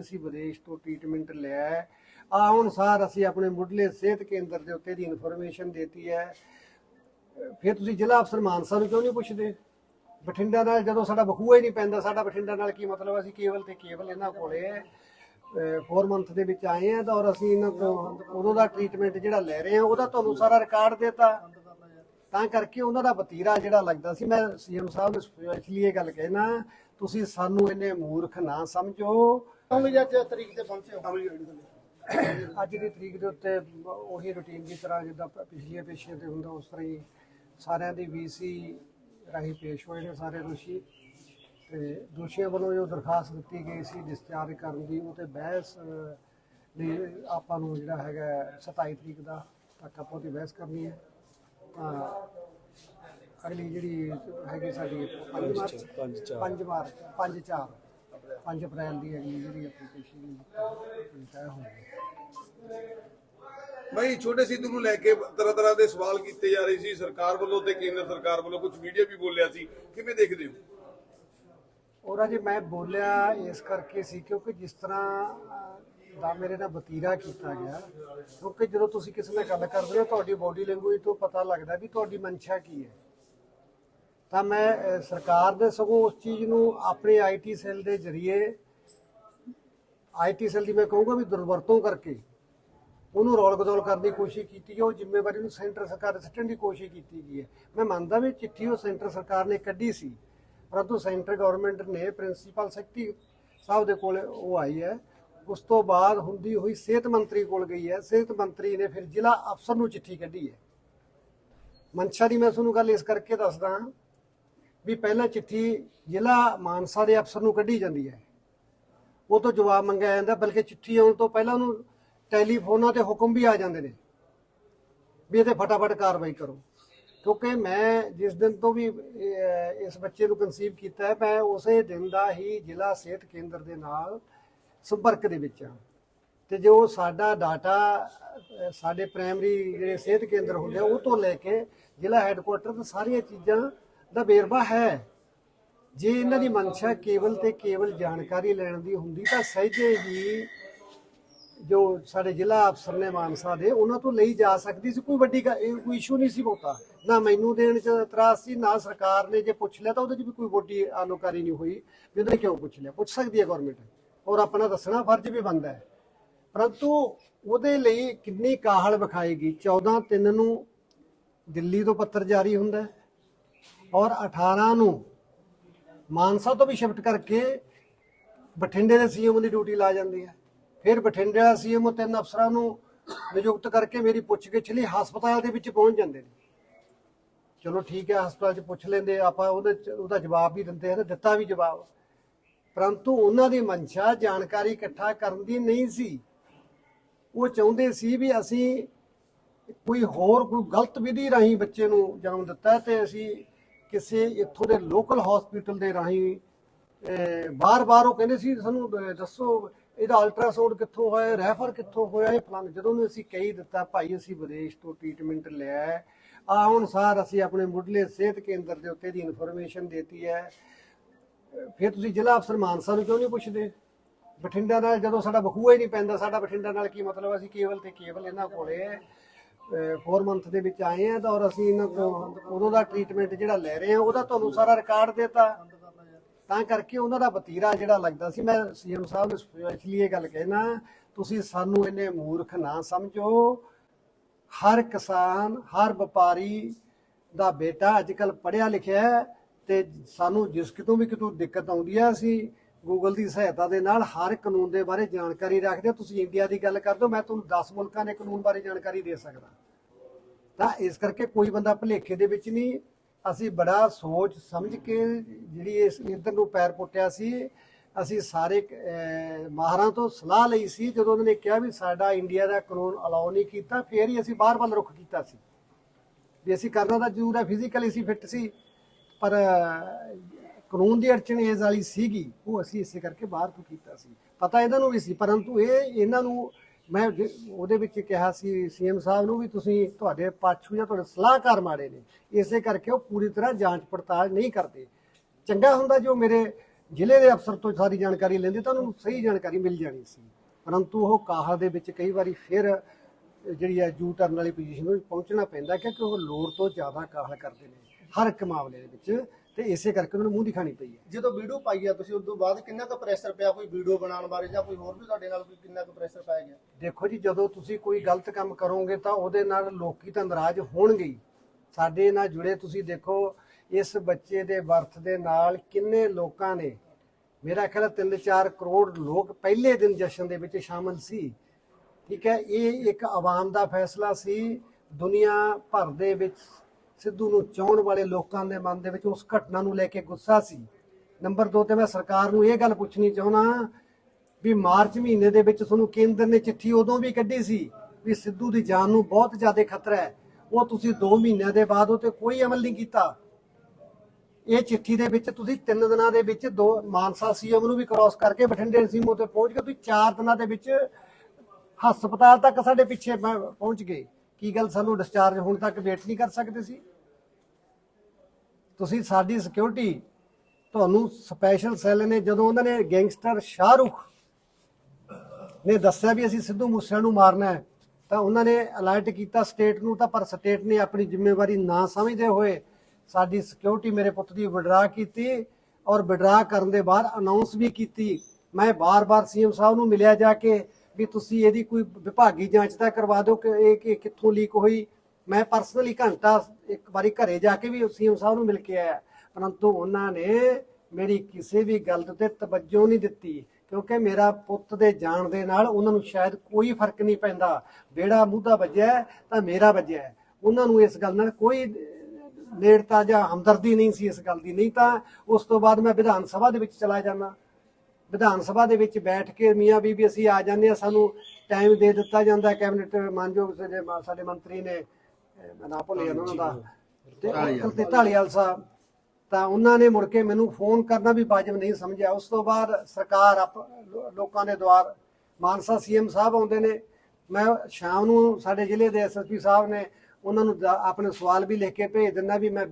ਅਸੀਂ ਵਿਦੇਸ਼ ਤੋਂ ਟ੍ਰੀਟਮੈਂਟ ਲਿਆ ਆਉਣ ਸਾਰ ਅਸੀਂ ਆਪਣੇ ਮੁੱਢਲੇ ਸਿਹਤ ਕੇਂਦਰ ਦੇ ਉੱਤੇ ਦੀ ਇਨਫੋਰਮੇਸ਼ਨ ਦਿੱਤੀ ਹੈ। ਫਿਰ ਤੁਸੀਂ ਜ਼ਿਲ੍ਹਾ ਅਫਸਰ ਮਾਨਸਾ ਨੂੰ ਕਿਉਂ ਨਹੀਂ ਪੁੱਛਦੇ? ਬਠਿੰਡਾ ਨਾਲ ਜਦੋਂ ਸਾਡਾ ਬਖੂਆ ਹੀ ਨਹੀਂ ਪੈਂਦਾ, ਸਾਡਾ ਬਠਿੰਡਾ ਨਾਲ ਕੀ ਮਤਲਬ ਅਸੀਂ ਕੇਵਲ ਤੇ ਕੇਵਲ ਇਹਨਾਂ ਕੋਲੇ 4 ਮੰਥ ਦੇ ਵਿੱਚ ਆਏ ਆ ਤਾਂ ਔਰ ਅਸੀਂ ਇਹਨਾਂ ਤੋਂ ਉਦੋਂ ਦਾ ਟ੍ਰੀਟਮੈਂਟ ਜਿਹੜਾ ਲੈ ਰਹੇ ਆ ਉਹਦਾ ਤੁਹਾਨੂੰ ਸਾਰਾ ਰਿਕਾਰਡ ਦੇਤਾ। ਤਾਂ ਕਰਕੇ ਉਹਨਾਂ ਦਾ ਵਤੀਰਾ ਜਿਹੜਾ ਲੱਗਦਾ ਸੀ, ਮੈਂ ਸੀਐਮ ਸਾਹਿਬ ਨੂੰ ਸਪੈਸ਼ਲੀ ਇਹ ਗੱਲ ਕਹਿਣਾ, ਤੁਸੀਂ ਸਾਨੂੰ ਇਹਨੇ ਮੂਰਖ ਨਾ ਸਮਝੋ। ਅਮਲੀ ਅੱਜ ਤਰੀਕ ਤੇ ਪਹੁੰਚੇ ਹੋ? ਅੱਜ ਦੀ ਤਰੀਕ ਦੇ ਉੱਤੇ ਉਹੀ ਰੁਟੀਨ ਦੀ ਤਰ੍ਹਾਂ ਜਿੱਦਾਂ ਪਿਛਲੀਆਂ ਪੇਸ਼ੀਆਂ ਤੇ ਹੁੰਦਾ ਉਸ ਤਰ੍ਹਾਂ ਹੀ ਸਾਰਿਆਂ ਦੀ ਵੀਸੀ ਰਾਹੀਂ ਪੇਸ਼ ਹੋਏ ਨੇ ਸਾਰੇ ਦੋਸ਼ੀ। ਤੇ ਦੋਸ਼ੀਆਂ ਵੱਲੋਂ ਜੋ ਦਰਖਾਸਤ ਦਿੱਤੀ ਗਈ ਸੀ ਡਿਸਚਾਰਜ ਕਰਨ ਦੀ ਉਹ ਤੇ ਬਹਿਸ ਲਈ ਆਪਾਂ ਨੂੰ ਜਿਹੜਾ ਹੈਗਾ 27 ਤਰੀਕ ਦਾ ਤੱਕ ਆਪਾਂ ਉਹਦੀ ਬਹਿਸ ਕਰਨੀ ਹੈ। ਤਾਂ ਅਗਲੀ ਜਿਹੜੀ ਹੈਗੀ ਸਾਡੀ 5 ਮਾਰਚ 5 ਮਾਰਚ 5 4 5 ਅਪ੍ਰੈਲ ਦੀ ਅਗਲੀ ਜਿਹੜੀ ਐਪਲੀਕੇਸ਼ਨ ਤੈਅ ਹੋਈ ਭਾਈ ਛੋਟੇ ਸਿੱਧੂ ਨੂੰ ਲੈ ਕੇ ਤਰ੍ਹਾਂ ਤਰ੍ਹਾਂ ਦੇ ਸਵਾਲ ਕੀਤੇ ਜਾ ਰਹੇ ਸੀ ਸਰਕਾਰ ਵੱਲੋਂ ਤੇ ਕੇਂਦਰ ਸਰਕਾਰ ਵੱਲੋਂ ਕੁਝ ਮੀਡੀਆ ਵੀ ਬੋਲਿਆ ਸੀ। ਕਿਵੇਂ ਦੇਖਦੇ ਹੋ? ਔਰ ਅਜੇ ਮੈਂ ਬੋਲਿਆ ਇਸ ਕਰਕੇ ਸੀ ਕਿਉਂਕਿ ਜਿਸ ਤਰ੍ਹਾਂ ਦਾ ਮੇਰੇ ਨਾਲ ਵਤੀਰਾ ਕੀਤਾ ਗਿਆ ਕਿਉਂਕਿ ਜਦੋਂ ਤੁਸੀਂ ਕਿਸੇ ਨਾਲ ਗੱਲ ਕਰਦੇ ਹੋ ਤੁਹਾਡੀ ਬਾਡੀ ਲੈਂਗੁਏਜ ਤੋਂ ਪਤਾ ਲੱਗਦਾ ਵੀ ਤੁਹਾਡੀ ਮਨਸ਼ਾ ਕੀ ਹੈ। ਤਾਂ ਮੈਂ ਸਰਕਾਰ ਦੇ ਸਗੋਂ ਉਸ ਚੀਜ਼ ਨੂੰ ਆਪਣੇ ਆਈਟੀ ਸੈੱਲ ਦੇ ਜ਼ਰੀਏ ਆਈਟੀ ਸੈੱਲ ਦੀ ਮੈਂ ਕਹੂੰਗਾ ਵੀ ਦੁਰਵਰਤੋਂ ਕਰਕੇ ਉਹਨੂੰ ਰੌਲ ਗਦੋਲ ਕਰਨ ਦੀ ਕੋਸ਼ਿਸ਼ ਕੀਤੀ ਹੈ, ਉਹ ਜ਼ਿੰਮੇਵਾਰੀ ਨੂੰ ਸੈਂਟਰ ਸਰਕਾਰ ਦੇ ਸਿੱਟਣ ਦੀ ਕੋਸ਼ਿਸ਼ ਕੀਤੀ ਗਈ ਹੈ। ਮੈਂ ਮੰਨਦਾ ਵੀ ਚਿੱਠੀ ਉਹ ਸੈਂਟਰ ਸਰਕਾਰ ਨੇ ਕੱਢੀ ਸੀ, ਪਰੰਤੂ ਸੈਂਟਰ ਗਵਰਨਮੈਂਟ ਨੇ ਪ੍ਰਿੰਸੀਪਲ ਸੈਕਟਰੀ ਸਾਹਿਬ ਦੇ ਕੋਲ ਉਹ ਆਈ ਹੈ। ਉਸ ਤੋਂ ਬਾਅਦ ਹੁੰਦੀ ਹੋਈ ਸਿਹਤ ਮੰਤਰੀ ਕੋਲ ਗਈ ਹੈ। ਸਿਹਤ ਮੰਤਰੀ ਨੇ ਫਿਰ ਜ਼ਿਲ੍ਹਾ ਅਫਸਰ ਨੂੰ ਚਿੱਠੀ ਕੱਢੀ ਹੈ। ਮਨਸ਼ਾ ਦੀ ਮੈਂ ਤੁਹਾਨੂੰ ਗੱਲ ਇਸ ਕਰਕੇ ਦੱਸਦਾ ਵੀ ਪਹਿਲਾਂ ਚਿੱਠੀ ਜ਼ਿਲ੍ਹਾ ਮਾਨਸਾ ਦੇ ਅਫਸਰ ਨੂੰ ਕੱਢੀ ਜਾਂਦੀ ਹੈ। ਉਹ ਤੋਂ ਜਵਾਬ ਮੰਗਿਆ ਜਾਂਦਾ, ਬਲਕਿ ਚਿੱਠੀ ਆਉਣ ਤੋਂ ਪਹਿਲਾਂ ਉਹਨੂੰ ਟੈਲੀਫੋਨਾਂ ਤੇ ਹੁਕਮ ਵੀ ਆ ਜਾਂਦੇ ਨੇ ਵੀ ਇਹਦੇ ਫਟਾਫਟ ਕਾਰਵਾਈ ਕਰੋ। ਕਿਉਂਕਿ ਮੈਂ ਜਿਸ ਦਿਨ ਤੋਂ ਵੀ ਇਸ ਬੱਚੇ ਨੂੰ ਕਨਸੀਵ ਕੀਤਾ ਹੈ, ਮੈਂ ਉਸੇ ਦਿਨ ਦਾ ਹੀ ਜ਼ਿਲ੍ਹਾ ਸਿਹਤ ਕੇਂਦਰ ਦੇ ਨਾਲ ਸੰਪਰਕ ਦੇ ਵਿੱਚ ਹਾਂ। ਤੇ ਜੋ ਸਾਡਾ ਡਾਟਾ ਸਾਡੇ ਪ੍ਰਾਇਮਰੀ ਜਿਹੜੇ ਸਿਹਤ ਕੇਂਦਰ ਹੁੰਦੇ ਆ, ਉਹ ਤੋਂ ਲੈ ਕੇ ਜ਼ਿਲ੍ਹਾ ਹੈੱਡਕੁਆਟਰ ਤੇ ਸਾਰੀਆਂ ਚੀਜ਼ਾਂ ਦਾ ਵੇਰਵਾ ਹੈ। ਜੇ ਇਹਨਾਂ ਦੀ ਮਨਸ਼ਾ ਕੇਵਲ ਤੇ ਕੇਵਲ ਜਾਣਕਾਰੀ ਲੈਣ ਦੀ ਹੁੰਦੀ ਤਾਂ ਸਹਿਜੇ ਹੀ ਜੋ ਸਾਡੇ ਜ਼ਿਲ੍ਹਾ ਅਫਸਰ ਨੇ ਮਾਨਸਾ ਦੇ, ਉਹਨਾਂ ਤੋਂ ਲਈ ਜਾ ਸਕਦੀ ਸੀ। ਕੋਈ ਵੱਡੀ ਗੱਲ- ਕੋਈ ਇਸ਼ੂ ਨਹੀਂ ਸੀ ਬਹੁਤਾ। ਨਾ ਮੈਨੂੰ ਦੇਣ ਚ ਇਤਰਾਜ਼ ਸੀ, ਨਾ ਸਰਕਾਰ ਨੇ ਜੇ ਪੁੱਛ ਲਿਆ ਤਾਂ ਉਹਦੇ ਚ ਵੀ ਕੋਈ ਵੱਡੀ ਆਲੋਕਾਰੀ ਨਹੀਂ ਹੋਈ। ਵੀ ਉਹਨੇ ਕਿਉਂ ਪੁੱਛ ਲਿਆ? ਪੁੱਛ ਸਕਦੀ ਹੈ ਗਵਰਨਮੈਂਟ ਔਰ ਆਪਣਾ ਦੱਸਣਾ ਫਰਜ਼ ਵੀ ਬਣਦਾ ਹੈ। ਪਰੰਤੂ ਉਹਦੇ ਲਈ ਕਿੰਨੀ ਕਾਹਲ ਵਿਖਾਏਗੀ? 14 ਤਿੰਨ ਨੂੰ ਦਿੱਲੀ ਤੋਂ ਪੱਤਰ ਜਾਰੀ ਹੁੰਦਾ ਹੈ। ਔਰ 18 ਨੂੰ ਮਾਨਸਾ ਤੋਂ ਵੀ ਸ਼ਿਫਟ ਕਰਕੇ ਬਠਿੰਡੇ ਦੇ ਸੀਐਮ ਦੀ ਡਿਊਟੀ ਲਾ ਜਾਂਦੀ ਹੈ। ਫਿਰ ਬਠਿੰਡੇ ਦਾ ਸੀਐਮ ਤਿੰਨ ਅਫਸਰਾਂ ਨੂੰ ਨਿਯੁਕਤ ਕਰਕੇ ਮੇਰੀ ਪੁੱਛਗਿੱਛ ਲਈ ਹਸਪਤਾਲ ਦੇ ਵਿੱਚ ਪਹੁੰਚ ਜਾਂਦੇ ਨੇ। ਚਲੋ ਠੀਕ ਹੈ, ਹਸਪਤਾਲ 'ਚ ਪੁੱਛ ਲੈਂਦੇ, ਆਪਾਂ ਉਹਦੇ 'ਚ- ਉਹਦਾ ਜਵਾਬ ਵੀ ਦਿੰਦੇ ਹਨ, ਦਿੱਤਾ ਵੀ ਜਵਾਬ। ਪਰੰਤੂ ਉਹਨਾਂ ਦੀ ਮਨਸ਼ਾ ਜਾਣਕਾਰੀ ਇਕੱਠਾ ਕਰਨ ਦੀ ਨਹੀਂ ਸੀ। ਉਹ ਚਾਹੁੰਦੇ ਸੀ ਵੀ ਅਸੀਂ ਕੋਈ ਹੋਰ ਕੋਈ ਗਲਤ ਵਿਧੀ ਰਾਹੀਂ ਬੱਚੇ ਨੂੰ ਜਨਮ ਦਿੱਤਾ ਹੈ ਤੇ ਅਸੀਂ ਕਿਸੇ ਇੱਥੋਂ ਦੇ ਲੋਕਲ ਹਸਪੀਟਲ ਦੇ ਰਾਹੀਂ ਬਾਰ-ਬਾਰ ਉਹ ਕਹਿੰਦੇ ਸੀ, ਸਾਨੂੰ ਦੱਸੋ ਇਹਦਾ ਅਲਟਰਾਸਾਊਂਡ ਕਿੱਥੋਂ ਹੋਇਆ ਰੈਫਰ ਕਿੱਥੋਂ ਹੋਇਆ, ਇਹ ਫਲਾਣ ਜਦੋਂ ਨੂੰ ਅਸੀਂ ਕਹੀ ਦਿੱਤਾ, ਭਾਈ ਅਸੀਂ ਵਿਦੇਸ਼ ਤੋਂ ਟ੍ਰੀਟਮੈਂਟ ਲਿਆ ਹੈ, ਆ ਅਨੁਸਾਰ ਅਸੀਂ ਆਪਣੇ ਮੁੱਢਲੇ ਸਿਹਤ ਕੇਂਦਰ ਦੇ ਉੱਤੇ ਦੀ ਇਨਫੋਰਮੇਸ਼ਨ ਦਿੱਤੀ ਹੈ। ਫਿਰ ਤੁਸੀਂ ਜ਼ਿਲ੍ਹਾ ਅਫਸਰ ਮਾਨਸਾ ਨੂੰ ਕਿਉਂ ਨਹੀਂ ਪੁੱਛਦੇ? ਬਠਿੰਡਾ ਨਾਲ ਜਦੋਂ ਸਾਡਾ ਬਖੂਆ ਹੀ ਨਹੀਂ ਪੈਂਦਾ, ਸਾਡਾ ਬਠਿੰਡਾ ਨਾਲ ਕੀ ਮਤਲਬ ਅਸੀਂ ਕੇਵਲ ਤੇ ਕੇਵਲ ਇਹਨਾਂ ਕੋਲੇ 4 ਮੰਥ ਦੇ ਵਿੱਚ ਆਏ ਆ ਤਾਂ ਔਰ ਅਸੀਂ ਇਹਨਾਂ ਤੋਂ ਉਦੋਂ ਦਾ ਟ੍ਰੀਟਮੈਂਟ ਜਿਹੜਾ ਲੈ ਰਹੇ ਆ, ਉਹਦਾ ਤੁਹਾਨੂੰ ਸਾਰਾ ਰਿਕਾਰਡ ਦੇਤਾ। ਤਾਂ ਕਰਕੇ ਉਹਨਾਂ ਦਾ ਵਤੀਰਾ ਜਿਹੜਾ ਲੱਗਦਾ ਸੀ, ਮੈਂ ਸੀਐਮ ਸਾਹਿਬ ਨੂੰ ਸਪੈਸ਼ਲੀ ਇਹ ਗੱਲ ਕਹਿਣਾ, ਤੁਸੀਂ ਸਾਨੂੰ ਇਹਨੇ ਮੂਰਖ ਨਾ ਸਮਝੋ। ਹਰ ਕਿਸਾਨ, ਹਰ ਵਪਾਰੀ ਦਾ ਬੇਟਾ ਅੱਜ ਕੱਲ ਪੜਿਆ ਲਿਖਿਆ ਹੈ ਤੇ ਸਾਨੂੰ ਜਿਸ ਕਿਤੋਂ ਵੀ ਕਿਤੋਂ ਦਿੱਕਤ ਆਉਂਦੀ ਹੈ ਅਸੀਂ ਗੂਗਲ ਦੀ ਸਹਾਇਤਾ ਦੇ ਨਾਲ ਹਰ ਕਾਨੂੰਨ ਦੇ ਬਾਰੇ ਜਾਣਕਾਰੀ ਰੱਖਦੇ ਹੋ। ਤੁਸੀਂ ਇੰਡੀਆ ਦੀ ਗੱਲ ਕਰ ਹੋ, ਮੈਂ ਤੁਹਾਨੂੰ 10 ਮੁਲਕਾਂ ਦੇ ਕਾਨੂੰਨ ਬਾਰੇ ਜਾਣਕਾਰੀ ਦੇ ਸਕਦਾ। ਤਾਂ ਇਸ ਕਰਕੇ ਕੋਈ ਬੰਦਾ ਭੁਲੇਖੇ ਦੇ ਵਿੱਚ ਨਹੀਂ, ਅਸੀਂ ਬੜਾ ਸੋਚ ਸਮਝ ਕੇ ਜਿਹੜੀ ਇਸ ਇਧਰ ਨੂੰ ਪੈਰ ਪੁੱਟਿਆ ਸੀ, ਅਸੀਂ ਸਾਰੇ ਮਾਹਰਾਂ ਤੋਂ ਸਲਾਹ ਲਈ ਸੀ, ਜਦੋਂ ਉਹਨਾਂ ਨੇ ਕਿਹਾ ਵੀ ਸਾਡਾ ਇੰਡੀਆ ਦਾ ਕਾਨੂੰਨ ਅਲਾਉ ਨਹੀਂ ਕੀਤਾ, ਫੇਰ ਹੀ ਅਸੀਂ ਬਾਹਰ ਵੱਲ ਰੁਖ ਕੀਤਾ ਸੀ। ਵੀ ਅਸੀਂ ਕਰਨਾ ਤਾਂ ਜ਼ਰੂਰ ਹੈ ਫਿਜ਼ੀਕਲੀ ਅਸੀਂ ਫਿੱਟ ਸੀ, ਪਰ ਕਾਨੂੰਨ ਦੀ ਅੜਚਣ ਇਸ ਵਾਲੀ ਸੀਗੀ, ਉਹ ਅਸੀਂ ਇਸੇ ਕਰਕੇ ਬਾਹਰ ਤੋਂ ਕੀਤਾ ਸੀ। ਪਤਾ ਇਹਨਾਂ ਨੂੰ ਵੀ ਸੀ, ਪਰੰਤੂ ਇਹ ਇਹਨਾਂ ਨੂੰ ਮੈਂ ਜ- ਉਹਦੇ ਵਿੱਚ ਕਿਹਾ ਸੀ, ਸੀਐਮ ਸਾਹਿਬ ਨੂੰ ਵੀ ਤੁਸੀਂ ਤੁਹਾਡੇ ਪਾਛੂ ਜਾਂ ਤੁਹਾਡੇ ਸਲਾਹਕਾਰ ਮਾੜੇ ਨੇ, ਇਸੇ ਕਰਕੇ ਉਹ ਪੂਰੀ ਤਰ੍ਹਾਂ ਜਾਂਚ ਪੜਤਾਲ ਨਹੀਂ ਕਰਦੇ। ਚੰਗਾ ਹੁੰਦਾ ਜੋ ਮੇਰੇ ਜ਼ਿਲ੍ਹੇ ਦੇ ਅਫਸਰ ਤੋਂ ਸਾਰੀ ਜਾਣਕਾਰੀ ਲੈਂਦੇ, ਤਾਂ ਉਹਨਾਂ ਨੂੰ ਸਹੀ ਜਾਣਕਾਰੀ ਮਿਲ ਜਾਣੀ ਸੀ। ਪਰੰਤੂ ਉਹ ਕਾਹਲ ਦੇ ਵਿੱਚ ਕਈ ਵਾਰੀ ਫਿਰ ਜਿਹੜੀ ਹੈ ਯੂ ਟਰਨ ਵਾਲੀ ਪੋਜੀਸ਼ਨ ਵਿੱਚ ਪਹੁੰਚਣਾ ਪੈਂਦਾ, ਕਿਉਂਕਿ ਉਹ ਲੋੜ ਤੋਂ ਜ਼ਿਆਦਾ ਕਾਹਲ ਕਰਦੇ ਨੇ, ਹਰ ਇੱਕ ਮਾਮਲੇ ਦੇ ਵਿੱਚ। ਤੇ ਇਸੇ ਕਰਕੇ ਉਹਨਾਂ ਨੂੰ ਮੂੰਹ ਦਿਖਾਣੀ ਪਈ ਹੈ। ਜਦੋਂ ਵੀਡੀਓ ਪਾਈ ਆ ਤੁਸੀਂ ਉਸ ਤੋਂ ਬਾਅਦ ਕਿੰਨਾ ਕੁ ਪ੍ਰੈਸ਼ਰ ਪਿਆ ਕੋਈ ਵੀਡੀਓ ਬਣਾਉਣ ਬਾਰੇ ਜਾਂ ਕੋਈ ਹੋਰ ਵੀ ਤੁਹਾਡੇ ਨਾਲ ਕੋਈ ਕਿੰਨਾ ਕੁ ਪ੍ਰੈਸ਼ਰ ਪਾਇਆ ਗਿਆ? ਦੇਖੋ ਜੀ ਜਦੋਂ ਤੁਸੀਂ ਕੋਈ ਗਲਤ ਕੰਮ ਕਰੋਗੇ ਤਾਂ ਉਹਦੇ ਨਾਲ ਲੋਕੀ ਤਾਂ ਨਾਰਾਜ਼ ਹੋਣਗੇ ਹੀ। ਸਾਡੇ ਨਾਲ ਜੁੜੇ ਤੁਸੀਂ ਦੇਖੋ ਇਸ ਬੱਚੇ ਦੇ ਬਰਥ ਦੇ ਨਾਲ ਕਿੰਨੇ ਲੋਕਾਂ ਨੇ ਮੇਰਾ ਖਿਆਲ 3-4 ਕਰੋੜ ਲੋਕ ਪਹਿਲੇ ਦਿਨ ਜਸ਼ਨ ਦੇ ਵਿੱਚ ਸ਼ਾਮਲ ਸੀ। ਠੀਕ ਹੈ ਇਹ ਇੱਕ ਆਵਾਮ ਦਾ ਫੈਸਲਾ ਸੀ। ਦੁਨੀਆ ਭਰ ਦੇ ਵਿੱਚ ਸਿੱਧੂ ਨੂੰ ਚਾਹਣ ਵਾਲੇ ਲੋਕਾਂ ਦੇ ਮਨ ਦੇ ਵਿੱਚ ਉਸ ਘਟਨਾ ਨੂੰ ਲੈ ਕੇ ਗੁੱਸਾ ਸੀ। ਨੰਬਰ 2 ਤੇ ਮੈਂ ਸਰਕਾਰ ਨੂੰ ਇਹ ਗੱਲ ਪੁੱਛਣੀ ਚਾਹੁੰਦਾ ਵੀ ਮਾਰਚ ਮਹੀਨੇ ਦੇ ਵਿੱਚ ਤੁਹਾਨੂੰ ਕੇਂਦਰ ਨੇ ਚਿੱਠੀ ਉਦੋਂ ਵੀ ਕੱਢੀ ਸੀ ਵੀ ਸਿੱਧੂ ਦੀ ਜਾਨ ਨੂੰ ਬਹੁਤ ਜ਼ਿਆਦਾ ਖਤਰਾ ਹੈ। ਉਹ ਤੁਸੀਂ 2 ਮਹੀਨਿਆਂ ਦੇ ਬਾਅਦ ਉਹ ਤੇ ਕੋਈ ਅਮਲ ਨਹੀਂ ਕੀਤਾ। ਇਹ ਚਿੱਠੀ ਦੇ ਵਿੱਚ ਤੁਸੀਂ 3 ਦਿਨਾਂ ਦੇ ਵਿੱਚ ਦੋ ਮਾਨਸਾ ਸੀਐਮ ਨੂੰ ਵੀ ਕ੍ਰਾਸ ਕਰਕੇ ਬਠਿੰਡੇ ਸੀਮੋ ਤੇ ਪਹੁੰਚ ਗਏ। ਤੁਸੀਂ 4 ਦਿਨਾਂ ਦੇ ਵਿੱਚ ਹਸਪਤਾਲ ਤੱਕ ਸਾਡੇ ਪਿੱਛੇ ਪਹੁੰਚ ਗਏ। ਕੀ ਗੱਲ ਸਾਨੂੰ ਡਿਸਚਾਰਜ ਹੋਣ ਤੱਕ ਵੇਟ ਨਹੀਂ ਕਰ ਸਕਦੇ ਸੀ? ਤੁਸੀਂ ਸਾਡੀ ਸਿਕਿਉਰਿਟੀ ਤੁਹਾਨੂੰ ਸਪੈਸ਼ਲ ਸੈੱਲ ਨੇ, ਜਦੋਂ ਉਹਨਾਂ ਨੇ ਗੈਂਗਸਟਰ ਸ਼ਾਹਰੁਖ ਨੇ ਦੱਸਿਆ ਵੀ ਅਸੀਂ ਸਿੱਧੂ ਮੂਸੇ ਨੂੰ ਮਾਰਨਾ ਹੈ, ਤਾਂ ਉਹਨਾਂ ਨੇ ਅਲਰਟ ਕੀਤਾ ਸਟੇਟ ਨੂੰ, ਤਾਂ ਪਰ ਸਟੇਟ ਨੇ ਆਪਣੀ ਜ਼ਿੰਮੇਵਾਰੀ ਨਾ ਸਮਝਦੇ ਹੋਏ ਸਾਡੀ ਸਿਕਿਉਰਿਟੀ ਮੇਰੇ ਪੁੱਤ ਦੀ ਵਿਡਰਾ ਕੀਤੀ ਔਰ ਵਿਡਰਾ ਕਰਨ ਦੇ ਬਾਅਦ ਅਨਾਉਂਸ ਵੀ ਕੀਤੀ। ਮੈਂ ਬਾਰ-ਬਾਰ ਸੀਐਮ ਸਾਹਿਬ ਨੂੰ ਮਿਲਿਆ ਜਾ ਕੇ ਵੀ ਤੁਸੀਂ ਇਹਦੀ ਕੋਈ ਵਿਭਾਗੀ ਜਾਂਚ ਤਾਂ ਕਰਵਾ ਦਿਓ ਕਿ ਇਹ ਕਿ ਕਿੱਥੋਂ ਲੀਕ ਹੋਈ ਮੈਂ ਪਰਸਨਲੀ ਘੰਟਾ ਇੱਕ ਵਾਰੀ ਘਰੇ ਜਾ ਕੇ ਵੀ ਸੀਐਮ ਸਾਹਿਬ ਨੂੰ ਮਿਲ ਕੇ ਆਇਆ। ਪਰੰਤੂ ਉਹਨਾਂ ਨੇ ਮੇਰੀ ਕਿਸੇ ਵੀ ਗੱਲ ਤੇ ਤਵੱਜੋ ਨਹੀਂ ਦਿੱਤੀ, ਕਿਉਂਕਿ ਮੇਰਾ ਪੁੱਤ ਦੇ ਜਾਣ ਦੇ ਨਾਲ ਉਹਨਾਂ ਨੂੰ ਸ਼ਾਇਦ ਕੋਈ ਫ਼ਰਕ ਨਹੀਂ ਪੈਂਦਾ। ਬੇੜਾ ਮੂਧਾ ਵੱਜਿਆ ਤਾਂ ਮੇਰਾ ਵੱਜਿਆ ਉਹਨਾਂ ਨੂੰ ਇਸ ਗੱਲ ਨਾਲ ਕੋਈ ਨੇੜਤਾ ਜਾਂ ਹਮਦਰਦੀ ਨਹੀਂ ਸੀ ਇਸ ਗੱਲ ਦੀ। ਨਹੀਂ ਤਾਂ ਉਸ ਤੋਂ ਬਾਅਦ ਮੈਂ ਵਿਧਾਨ ਸਭਾ ਦੇ ਵਿੱਚ ਚਲਾ ਜਾਣਾ ਵਿਧਾਨ ਸਭਾ ਦੇ ਵਿੱਚ ਬੈਠ ਕੇ ਮੀਆਂ ਬੀਬੀ ਅਸੀਂ ਆ ਜਾਂਦੇ ਆ ਸਾਨੂੰ ਟਾਈਮ ਦੇ ਦਿੱਤਾ ਜਾਂਦਾ। ਕੈਬਨਿਟ ਮਾਨਯੋਗ ਸਾਡੇ ਮੰਤਰੀ ਨੇ ਨਾ ਭੁੱਲ ਜਾਂਦਾ ਉਹਨਾਂ ਦਾ। ਤੇ ਢਾਲੀਵਾਲ ਸਾਹਿਬ ਤਾਂ ਉਹਨਾਂ ਨੇ ਮੁੜ ਕੇ ਮੈਨੂੰ ਫੋਨ ਕਰਨਾ ਵੀ ਵਾਜਬ ਨਹੀਂ ਸਮਝਿਆ। ਉਸ ਤੋਂ ਬਾਅਦ ਸਰਕਾਰ ਆਪ ਲੋਕਾਂ ਦੇ ਦੁਆਰ ਮਾਨਸਾ ਸੀਐਮ ਸਾਹਿਬ ਆਉਂਦੇ ਨੇ। ਮੈਂ ਸ਼ਾਮ ਨੂੰ ਸਾਡੇ ਜ਼ਿਲ੍ਹੇ ਦੇ ਐਸਐਸਪੀ ਸਾਹਿਬ ਨੇ ਉਹਨਾਂ ਨੂੰ ਆਪਣੇ ਸਵਾਲ ਵੀ ਲਿਖ ਕੇ ਭੇਜ ਦਿੰਦਾ ਵੀ ਮੈਂ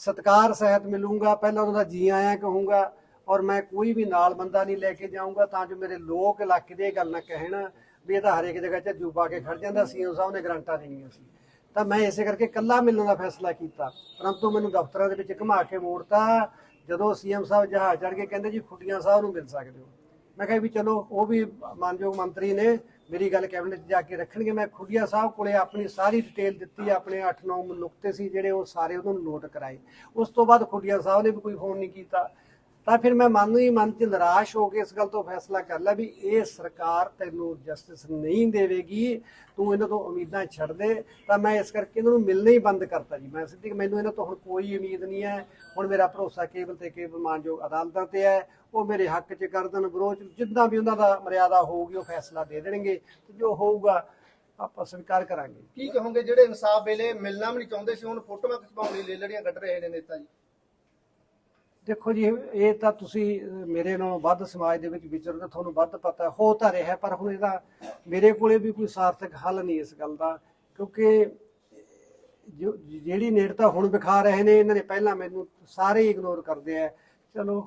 ਸਤਕਾਰ ਸਹਿਤ ਮਿਲੂੰਗਾ ਪਹਿਲਾਂ ਉਹਨਾਂ ਦਾ ਜੀ ਆਇਆਂ ਕਹੂੰਗਾ ਔਰ ਮੈਂ ਕੋਈ ਵੀ ਨਾਲ ਬੰਦਾ ਨਹੀਂ ਲੈ ਕੇ ਜਾਊਂਗਾ ਤਾਂ ਜੋ ਮੇਰੇ ਲੋਕ ਇਲਾਕੇ ਦੇ ਇਹ ਗੱਲ ਨਾ ਕਹਿਣ ਵੀ ਇਹ ਤਾਂ ਹਰੇਕ ਜਗ੍ਹਾ 'ਚ ਜੂਬਾ ਕੇ ਖੜ ਜਾਂਦਾ। ਸੀਐਮ ਸਾਹਿਬ ਨੇ ਗਰੰਟਾਂ ਦੇਣੀਆਂ ਸੀ। ਤਾਂ ਮੈਂ ਇਸੇ ਕਰਕੇ ਇਕੱਲਾ ਮਿਲਣ ਦਾ ਫੈਸਲਾ ਕੀਤਾ। ਪਰੰਤੂ ਮੈਨੂੰ ਦਫ਼ਤਰਾਂ ਦੇ ਵਿੱਚ ਘੁਮਾ ਕੇ ਮੋੜਤਾ। ਜਦੋਂ ਸੀਐਮ ਸਾਹਿਬ ਜਹਾਜ਼ ਚੜ੍ਹ ਕੇ ਕਹਿੰਦੇ ਜੀ ਖੁੱਡੀਆਂ ਸਾਹਿਬ ਨੂੰ ਮਿਲ ਸਕਦੇ ਹੋ। ਮੈਂ ਕਿਹਾ ਵੀ ਚਲੋ, ਉਹ ਵੀ ਮਾਨਯੋਗ ਮੰਤਰੀ ਨੇ, ਮੇਰੀ ਗੱਲ ਕੈਬਨਿਟ 'ਚ ਜਾ ਕੇ ਰੱਖਣਗੇ। ਮੈਂ ਖੁੱਡੀਆਂ ਸਾਹਿਬ ਕੋਲੇ ਆਪਣੀ ਸਾਰੀ ਡਿਟੇਲ ਦਿੱਤੀ, ਆਪਣੇ 8-9 ਨੁਕਤੇ ਸੀ ਜਿਹੜੇ ਉਹ ਸਾਰੇ ਉਹਨਾਂ ਨੂੰ ਨੋਟ ਕਰਾਏ। ਉਸ ਤੋਂ ਬਾਅਦ ਖੁੱਡੀਆਂ ਸਾਹਿਬ ਨੇ ਵੀ ਕੋਈ ਫੋਨ ਨਹੀਂ ਕੀਤਾ। ਤਾਂ ਫਿਰ ਮੈਂ ਮਨ ਹੀ ਮਨ ਚ ਨਿਰਾਸ਼ ਹੋ ਕੇ ਇਸ ਗੱਲ ਤੋਂ ਫੈਸਲਾ ਕਰ ਲਿਆ ਵੀ ਇਹ ਸਰਕਾਰ ਤੈਨੂੰ ਜਸਟਿਸ ਨਹੀਂ ਦੇਵੇਗੀ, ਤੂੰ ਇਹਨਾਂ ਤੋਂ ਉਮੀਦਾਂ ਛੱਡ ਦੇ, ਤਾਂ ਮੈਂ ਇਸ ਕਰਕੇ ਇਹਨਾਂ ਨੂੰ ਮਿਲਣਾ ਹੀ ਬੰਦ ਕਰਤਾ ਜੀ। ਮੈਂ ਸਿੱਧੀ ਮੈਨੂੰ ਇਹਨਾਂ ਤੋਂ ਹੁਣ ਕੋਈ ਉਮੀਦ ਨਹੀਂ ਹੈ। ਹੁਣ ਮੇਰਾ ਭਰੋਸਾ ਕੇਵਲ ਤੇ ਕੇਵਲ ਮਾਨਯੋਗ ਅਦਾਲਤਾਂ ਤੇ ਹੈ। ਉਹ ਮੇਰੇ ਹੱਕ 'ਚ ਕਰਦਨ ਵਿਰੋਧ ਜਿੱਦਾਂ ਵੀ ਉਹਨਾਂ ਦਾ ਮਰਿਆਦਾ ਹੋਊਗੀ, ਉਹ ਫੈਸਲਾ ਦੇ ਦੇਣਗੇ ਤੇ ਜੋ ਹੋਊਗਾ ਆਪਾਂ ਸਵੀਕਾਰ ਕਰਾਂਗੇ। ਕੀ ਕਹੋਗੇ ਜਿਹੜੇ ਇਨਸਾਫ ਵੇਲੇ ਮਿਲਣਾ ਵੀ ਨਹੀਂ ਚਾਹੁੰਦੇ ਸੀ, ਹੁਣ ਫੋਟੋਆਂ ਖਿਚਵਾਉਣ ਲਈ ਲੇਲੜੀਆਂ ਕੱਢ ਰਹੇ ਨੇ ਨੇਤਾ ਜੀ? ਦੇਖੋ ਜੀ ਇਹ ਤਾਂ ਤੁਸੀਂ ਮੇਰੇ ਨਾਲੋਂ ਵੱਧ ਸਮਾਜ ਦੇ ਵਿੱਚ ਵਿਚਰਦੇ ਤੁਹਾਨੂੰ ਵੱਧ ਪਤਾ ਹੈ। ਤਾਂ ਰਿਹਾ ਪਰ ਹੁਣ ਇਹਦਾ ਮੇਰੇ ਕੋਲੇ ਵੀ ਕੋਈ ਸਾਰਥਕ ਹੱਲ ਨਹੀਂ ਇਸ ਗੱਲ ਦਾ ਕਿਉਂਕਿ ਜਿਹੜੀ ਨੇੜਤਾ ਹੁਣ ਵਿਖਾ ਰਹੇ ਨੇ ਇਹਨਾਂ ਨੇ ਪਹਿਲਾਂ ਮੈਨੂੰ ਸਾਰੇ ਇਗਨੋਰ ਕਰਦੇ ਆ। ਚਲੋ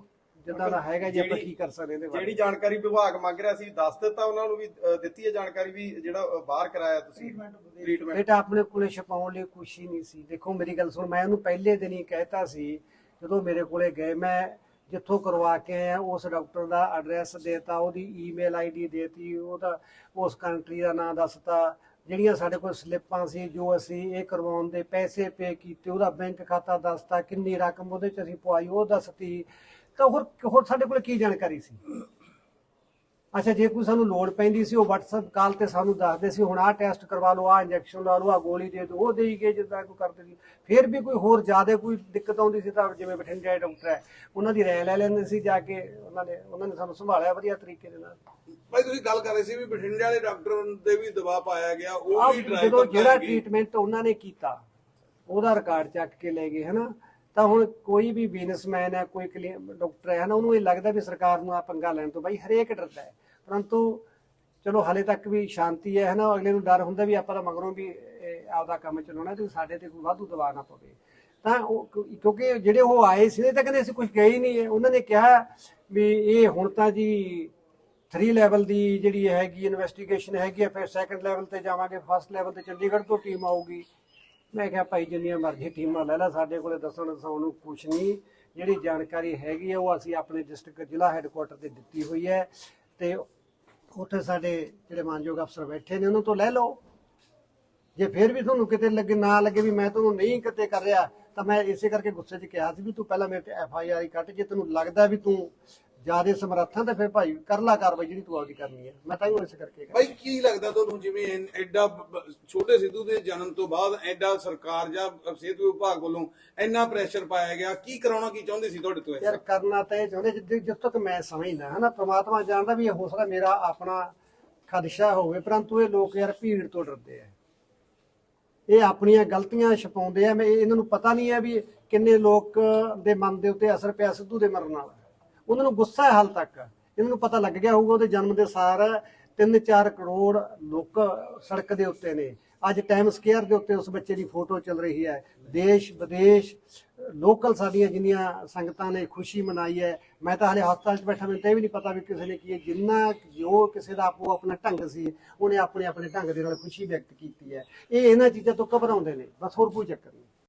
ਜਿੱਦਾਂ ਦਾ ਹੈਗਾ ਜੀ ਆਪਾਂ ਕੀ ਕਰ ਸਕਦੇ ਇਹਦੇ ਬਾਰੇ। ਜਿਹੜੀ ਜਾਣਕਾਰੀ ਵਿਭਾਗ ਮੰਗ ਰਿਹਾ ਸੀ ਦੱਸ ਦਿੱਤਾ ਉਹਨਾਂ ਨੂੰ ਵੀ ਦਿੱਤੀ ਹੈ ਜਾਣਕਾਰੀ ਵੀ ਜਿਹੜਾ ਬਾਹਰ ਕਰਾਇਆ ਤੁਸੀਂ? ਟ੍ਰੀਟਮੈਂਟ ਬੇਟਾ ਆਪਣੇ ਕੋਲੇ ਛਪਾਉਣ ਲਈ ਕੁਛ ਹੀ ਨਹੀਂ ਸੀ। ਦੇਖੋ ਮੇਰੀ ਗੱਲ ਸੁਣ ਮੈਂ ਉਹਨੂੰ ਪਹਿਲੇ ਦਿਨ ਹੀ ਕਹਿਤਾ ਸੀ ਜਦੋਂ ਮੇਰੇ ਕੋਲੇ ਗਏ, ਮੈਂ ਜਿੱਥੋਂ ਕਰਵਾ ਕੇ ਆਇਆ, ਉਸ ਡਾਕਟਰ ਦਾ ਐਡਰੈਸ ਦੇਤਾ, ਉਹਦੀ ਈਮੇਲ ਆਈਡੀ ਦੇਤੀ, ਉਹਦਾ, ਉਸ ਕੰਟਰੀ ਦਾ ਨਾਮ ਦੱਸਤਾ। ਜਿਹੜੀਆਂ ਸਾਡੇ ਕੋਲ ਸਲਿੱਪਾਂ ਸੀ, ਜੋ ਅਸੀਂ ਇਹ ਕਰਵਾਉਣ ਦੇ ਪੈਸੇ ਪੇ ਕੀਤੇ, ਉਹਦਾ ਬੈਂਕ ਖਾਤਾ ਦੱਸਤਾ, ਕਿੰਨੀ ਰਕਮ ਉਹਦੇ ਚ ਅਸੀਂ ਪਵਾਈ ਉਹ ਦੱਸਤੀ। ਤਾਂ ਹੋਰ ਹੋਰ ਸਾਡੇ ਕੋਲ ਕੀ ਜਾਣਕਾਰੀ ਸੀ? ਅੱਛਾ ਜੇ ਕੋਈ ਸਾਨੂੰ ਲੋੜ ਪੈਂਦੀ ਸੀ ਉਹ WhatsApp ਕਾਲ ਤੇ ਸਾਨੂੰ ਦੱਸਦੇ ਸੀ ਹੁਣ ਆਹ ਟੈਸਟ ਕਰਵਾ ਲਓ ਆਹ ਇੰਜੈਕਸ਼ਨ ਲਾ ਲਓ ਆਹ ਗੋਲੀ ਦੇ ਦਿਓ ਉਹ ਦੇਈ ਗਏ ਜਿੱਦਾਂ ਕੋਈ ਕਰਦੇ ਸੀ। ਫਿਰ ਵੀ ਕੋਈ ਹੋਰ ਜ਼ਿਆਦਾ ਕੋਈ ਦਿੱਕਤ ਆਉਂਦੀ ਸੀ ਤਾਂ ਜਿਵੇਂ ਬਠਿੰਡੇ ਡਾਕਟਰ ਹੈ ਉਹਨਾਂ ਦੀ ਰਾਇ ਲੈ ਲੈਂਦੇ ਸੀ ਜਾ ਕੇ ਉਹਨਾਂ ਨੇ ਉਹਨਾਂ ਨੇ ਸਾਨੂੰ ਸੰਭਾਲਿਆ ਵਧੀਆ ਤਰੀਕੇ ਦੇ ਨਾਲ। ਭਾਈ ਤੁਸੀਂ ਗੱਲ ਕਰ ਰਹੇ ਸੀ ਵੀ ਬਠਿੰਡੇ ਵਾਲੇ ਡਾਕਟਰ ਦੇ ਵੀ ਦਬਾਅ ਪਾਇਆ ਗਿਆ ਉਹ ਵੀ ਜਦੋਂ ਜਿਹੜਾ ਟ੍ਰੀਟਮੈਂਟ ਉਹਨਾਂ ਨੇ ਕੀਤਾ ਉਹਦਾ ਰਿਕਾਰਡ ਚੱਕ ਕੇ ਲੈ ਗਏ ਹਨਾ? ਤਾਂ ਹੁਣ ਕੋਈ ਵੀ ਬਿਜ਼ਨਸਮੈਨ ਹੈ, ਕੋਈ ਕਲੀ- ਡਾਕਟਰ ਹੈ ਨਾ ਉਹਨੂੰ ਇਹ ਲੱਗਦਾ ਵੀ ਸਰਕਾਰ ਨੂੰ ਆ ਪੰਗਾ ਲੈਣ ਤੋਂ ਬਾਈ ਹਰੇਕ ਡਰਦਾ ਹੈ। ਪਰੰਤੂ ਚਲੋ ਹਾਲੇ ਤੱਕ ਵੀ ਸ਼ਾਂਤੀ ਹੈ, ਹਨਾ, ਅਗਲੇ ਨੂੰ ਡਰ ਹੁੰਦਾ ਵੀ ਆਪਾਂ ਤਾਂ ਮਗਰੋਂ ਵੀ ਇਹ ਆਪਦਾ ਕੰਮ ਚਲਾਉਣਾ ਤੇ ਸਾਡੇ ਤੇ ਕੋਈ ਵਾਧੂ ਦਬਾਅ ਨਾ ਪਵੇ। ਤਾਂ ਉਹ ਕਿਉਂਕਿ ਜਿਹੜੇ ਉਹ ਆਏ ਸੀ ਇਹ ਤਾਂ ਕਹਿੰਦੇ ਅਸੀਂ ਕੁਝ ਗਏ ਹੀ ਨਹੀਂ ਹੈ। ਉਹਨਾਂ ਨੇ ਕਿਹਾ ਵੀ ਇਹ ਹੁਣ ਤਾਂ ਜੀ 3 ਲੈਵਲ ਦੀ ਜਿਹੜੀ ਹੈਗੀ ਇਨਵੈਸਟੀਗੇਸ਼ਨ ਹੈਗੀ ਆ, ਫਿਰ ਸੈਕੰਡ ਲੈਵਲ ਤੇ ਜਾਵਾਂਗੇ ਫਸਟ ਲੈਵਲ ਤੇ ਚੰਡੀਗੜ੍ਹ ਤੋਂ ਟੀਮ ਆਊਗੀ। ਮੈਂ ਕਿਹਾ ਭਾਈ ਜਿੰਨੀਆਂ ਮਰਜ਼ੀ ਟੀਮਾਂ ਲੈ ਲੈ, ਸਾਡੇ ਕੋਲੇ ਦੱਸਣ ਦਸਾਉਣ ਨੂੰ ਕੁਛ ਨਹੀਂ। ਜਿਹੜੀ ਜਾਣਕਾਰੀ ਹੈਗੀ ਹੈ ਉਹ ਅਸੀਂ ਆਪਣੇ ਡਿਸਟ੍ਰਿਕਟ ਜ਼ਿਲ੍ਹਾ ਹੈੱਡਕੁਆਟਰ ਤੇ ਦਿੱਤੀ ਹੋਈ ਹੈ। ਤੇ ਉੱਥੇ ਸਾਡੇ ਜਿਹੜੇ ਮਾਨਯੋਗ ਅਫਸਰ ਬੈਠੇ ਨੇ, ਉਹਨਾਂ ਤੋਂ ਲੈ ਲਓ। ਜੇ ਫਿਰ ਵੀ ਤੁਹਾਨੂੰ ਕਿਤੇ ਲੱਗੇ, ਨਾ ਲੱਗੇ ਵੀ ਮੈਂ ਤੁਹਾਨੂੰ ਨਹੀਂ ਕਿਤੇ ਕਰ ਰਿਹਾ, ਤਾਂ ਮੈਂ ਇਸੇ ਕਰਕੇ ਗੁੱਸੇ 'ਚ ਕਿਹਾ ਸੀ ਵੀ ਤੂੰ ਪਹਿਲਾਂ ਮੇਰੇ ਤੇ ਐਫ ਆਈ ਆਰ ਕੱਟ, ਜੇ ਤੈਨੂੰ ਲੱਗਦਾ ਵੀ ਤੂੰ ਜਿਆਦੇ ਸਮਰੱਥਾ ਤਾਂ ਫਿਰ ਭਾਈ ਕਰ ਲਾ ਕਾਰਵਾਈ ਜਿਹੜੀ ਤੂੰ ਆਪਦੀ ਕਰਨੀ ਹੈ ਮੈਂ ਤਾਂ ਹੀ ਇਸੇ ਕਰਕੇ ਭਾਈ ਕੀ ਲੱਗਦਾ ਤੁਹਾਨੂੰ ਜਿਵੇਂ ਐਨ- ਐਡਾ ਬ- ਬ- ਛੋਟੇ ਸਿੱਧੂ ਦੇ ਜਨਮ ਤੋਂ ਬਾਅਦ ਐਡਾ ਸਰਕਾਰ ਜਾਂ ਸਿਹਤ ਵਿਭਾਗ ਵੱਲੋਂ ਇੰਨਾ ਪ੍ਰੈਸ਼ਰ ਪਾਇਆ ਗਿਆ? ਕੀ ਕਰਾਉਣਾ ਕੀ ਚਾਹੁੰਦੇ ਸੀ ਤੁਹਾਡੇ ਤੋਂ ਯਾਰ ਕਰਨਾ ਤਾਂ ਇਹ ਚਾਹੁੰਦੇ ਜਿੱਦ ਜਿੱਦ ਤੱਕ ਮੈਂ ਸਮਝਦਾ ਹਨਾ? ਪ੍ਰਮਾਤਮਾ ਜਾਣਦਾ ਵੀ ਇਹ ਹੋ ਸਕਦਾ ਮੇਰਾ ਆਪਣਾ ਖਦਸ਼ਾ ਹੋਵੇ ਪਰੰਤੂ ਇਹ ਲੋਕ ਯਾਰ ਭੀੜ ਤੋਂ ਡਰਦੇ ਆ। ਇਹ ਆਪਣੀਆਂ ਗਲਤੀਆਂ ਛਪਾਉਂਦੇ ਆ। ਮੈਂ ਇਹਨਾਂ ਨੂੰ ਪਤਾ ਨਹੀਂ ਹੈ ਵੀ ਕਿੰਨੇ ਲੋਕ ਦੇ ਮਨ ਦੇ ਉੱਤੇ ਅਸਰ ਪਿਆ ਸਿੱਧੂ ਦੇ ਮਰਨ ਨਾਲ ਉਹਨਾਂ ਨੂੰ ਗੁੱਸਾ ਹੈ ਹਾਲ ਤੱਕ। ਇਹਨਾਂ ਨੂੰ ਪਤਾ ਲੱਗ ਗਿਆ ਹੋਊਗਾ ਉਹਦੇ ਜਨਮ ਦੇ ਸਾਰ 3-4 ਕਰੋੜ ਲੋਕ ਸੜਕ ਦੇ ਉੱਤੇ ਨੇ। ਅੱਜ ਟਾਈਮ ਸਕੁਅਰ ਦੇ ਉੱਤੇ ਉਸ ਬੱਚੇ ਦੀ ਫੋਟੋ ਚੱਲ ਰਹੀ ਹੈ। ਦੇਸ਼, ਵਿਦੇਸ਼ ਲੋਕਲ ਸਾਡੀਆਂ ਜਿੰਨੀਆਂ ਸੰਗਤਾਂ ਨੇ ਖੁਸ਼ੀ ਮਨਾਈ ਹੈ। ਮੈਂ ਤਾਂ ਹਲੇ ਹਸਪਤਾਲ 'ਚ ਬੈਠਾ, ਮੈਨੂੰ ਤਾਂ ਇਹ ਵੀ ਨਹੀਂ ਪਤਾ ਵੀ ਕਿਸੇ ਨੇ ਕੀ ਹੈ। ਜਿੰਨਾ ਜੋ ਕਿਸੇ ਦਾ ਆਪੋ ਆਪਣਾ ਢੰਗ ਸੀ, ਉਹਨੇ ਆਪਣੇ ਆਪਣੇ ਢੰਗ ਦੇ ਨਾਲ ਖੁਸ਼ੀ ਵਿਅਕਤ ਕੀਤੀ ਹੈ। ਇਹ ਇਹਨਾਂ ਚੀਜ਼ਾਂ ਤੋਂ ਘਬਰਾਉਂਦੇ ਨੇ। ਬਸ ਹੋਰ ਕੋਈ ਚੱਕਰ ਨਹੀਂ।